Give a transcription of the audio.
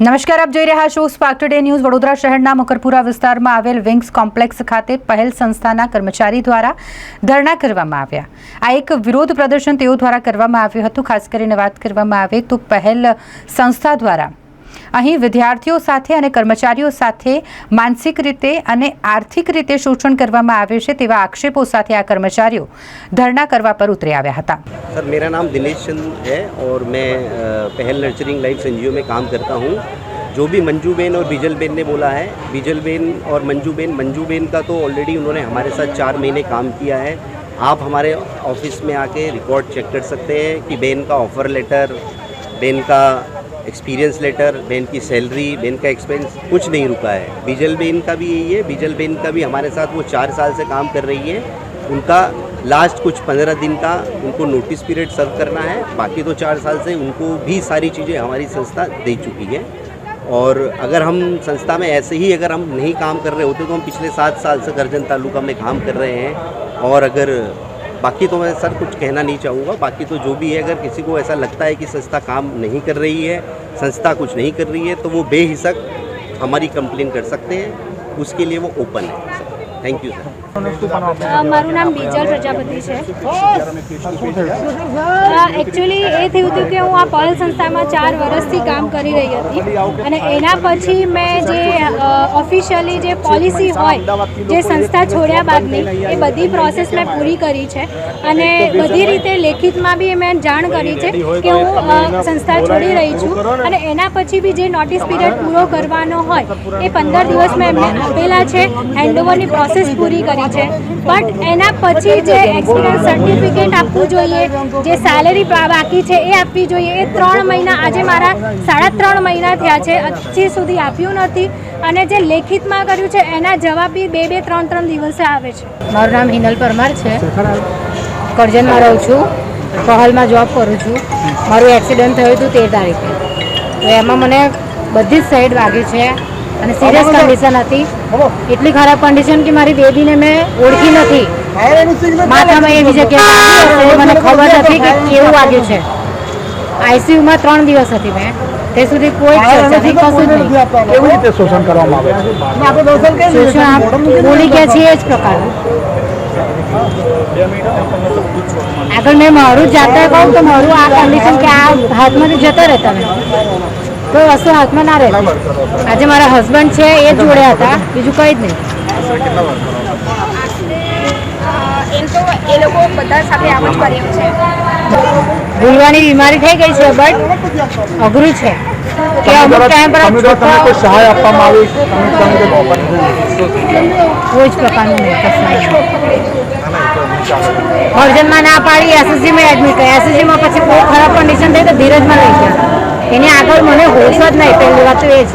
નમસ્કાર, આપ જોઈ રહ્યા છો સ્પાર્ક ટુડે ન્યૂઝ વડોદરા શહેરના મકરપુરા વિસ્તારમાં આવેલ વિંગ્સ કોમ્પ્લેક્સ ખાતે પહેલ સંસ્થાના કર્મચારી દ્વારા ધરણા કરવામાં આવ્યા. આ એક વિરોધ પ્રદર્શન તેઓ દ્વારા કરવામાં આવ્યું હતું. ખાસ કરીને વાત કરવામાં આવે તો પહેલ સંસ્થા દ્વારા અહીં વિદ્યાર્થીઓ સાથે અને કર્મચારીઓ સાથે માનસિક રીતે અને આર્થિક રીતે શોષણ કરવામાં આવે છે તેવા આક્ષેપો સાથે આ કર્મચારીઓ ધરણા કરવા પર ઉતરી આવ્યા હતા सर मेरा नाम दिनेश चंद है और मैं अ, पहल नर्चरिंग लाइफ एन में काम करता हूँ जो भी मंजू बेन और बीजल बेन ने बोला है बीजल बेन और मंजू बेन मंजू बेन का तो ऑलरेडी उन्होंने हमारे साथ चार महीने काम किया है आप हमारे ऑफिस में आके रिकॉर्ड चेक कर सकते हैं कि बेन का ऑफ़र लेटर बेन का एक्सपीरियंस लेटर बेन की सैलरी बेन का एक्सपेंस कुछ नहीं रुका है। बीजल बेन का भी यही है बीजल बेन का भी हमारे साथ वो चार साल से काम कर रही है। उनका लास्ट कुछ पंद्रह दिन का उनको नोटिस पीरियड सर्व करना है। बाकी तो चार साल से उनको भी सारी चीज़ें हमारी संस्था दे चुकी है। और अगर हम संस्था में ऐसे ही अगर हम नहीं काम कर रहे होते तो हम पिछले सात साल से गर्जन तालुका में काम कर रहे हैं। और अगर बाकी तो मैं सर कुछ कहना नहीं चाहूँगा। बाकी तो जो भी है, अगर किसी को ऐसा लगता है कि संस्था काम नहीं कर रही है, संस्था कुछ नहीं कर रही है तो वो बेहिसक हमारी कंप्लेन कर सकते हैं। उसके लिए वो ओपन है। થેન્ક યુ મારું નામ બીજલ પ્રજાપતિ છે. એકચ્યુઅલી એ થયું હતું કે હું આ પર્લ સંસ્થામાં ચાર વર્ષથી કામ કરી રહી હતી અને એના પછી મેં જે ઓફિશિયલી જે પોલિસી હોય, જે સંસ્થા છોડ્યા બાદની, એ બધી પ્રોસેસ મેં પૂરી કરી છે. અને બધી રીતે લેખિતમાં બી મેં જાણ કરી છે કે હું સંસ્થા છોડી રહી છું. અને એના પછી બી જે નોટિસ પીરિયડ પૂરો કરવાનો હોય, એ પંદર દિવસ મેં એમને આપેલા છે. હેન્ડઓવરની પ્રોસેસ પૂરી કરી છે. બટ એના પછી જે એક્સપિરિયન્સ સર્ટિફિકેટ આપવું જોઈએ જે સેલેરી બાકી છે એ આપવી જોઈએ. એ ત્રણ મહિના આજે મારા સાડા ત્રણ મહિના થયા છે હજી સુધી આપ્યું નથી. અને જે લેખિતમાં કર્યું છે એના જવાબ બી બે બે ત્રણ ત્રણ દિવસે આવે છે. મારું નામ હિનલ પરમાર છે. કરજણમાં રહું છું. પહલમાં જોબ કરું છું. મારું એક્સિડન્ટ થયું હતું તેર તારીખે. તો એમાં મને બધી જ સાઈડ વાગી છે. અને સિરિયસ કન્ડિશન હતી. એટલી ખરાબ કન્ડિશન કે મારી બેબીને મેં ઓળખી નથી. માથામાં એવી જગ્યાએ મને ખબર નથી કે કેવું વાગ્યું છે. આઈસીયુમાં ત્રણ દિવસ હતી મેં. તે સુધી કોઈ ચર્ચા નહીં કશું નહીં. કેવી રીતે શોષણ કરવામાં આવે છે? શોષણ આપ બોલી ગયા છીએ એ જ પ્રકારનું આગળ મેં મારું જાતે કહું તો મારું આ કન્ડિશન કે આ હાથમાંથી જતો રહેતા તમે કોઈ વસ્તુ હાથમાં ના રહેતી આજે મારા હસબન્ડ છે એ જોડે હતા. બીજું કંઈ જ નહીં. એમ તો એ લોકો બધા સાથે આમ જ કર્યું છે. ભૂલવાની બીમારી થઈ ગઈ છે બટ અઘરું છે. કે અમુક ટાઈમ પર તમને કોઈ સહાય આપવામાં આવી તમે તમે કોઈ જ પ્રકારનું નહીં કશું ના પાડી એસએસજીમાં એડમિટ કરી એસએસજીમાં પછી બહુ ખરાબ કન્ડિશન થઈ તો ધીરજમાં લઈ ગયા. એની આગળ મને હોશ જ નહીં પહેલી વાત તો એ જ.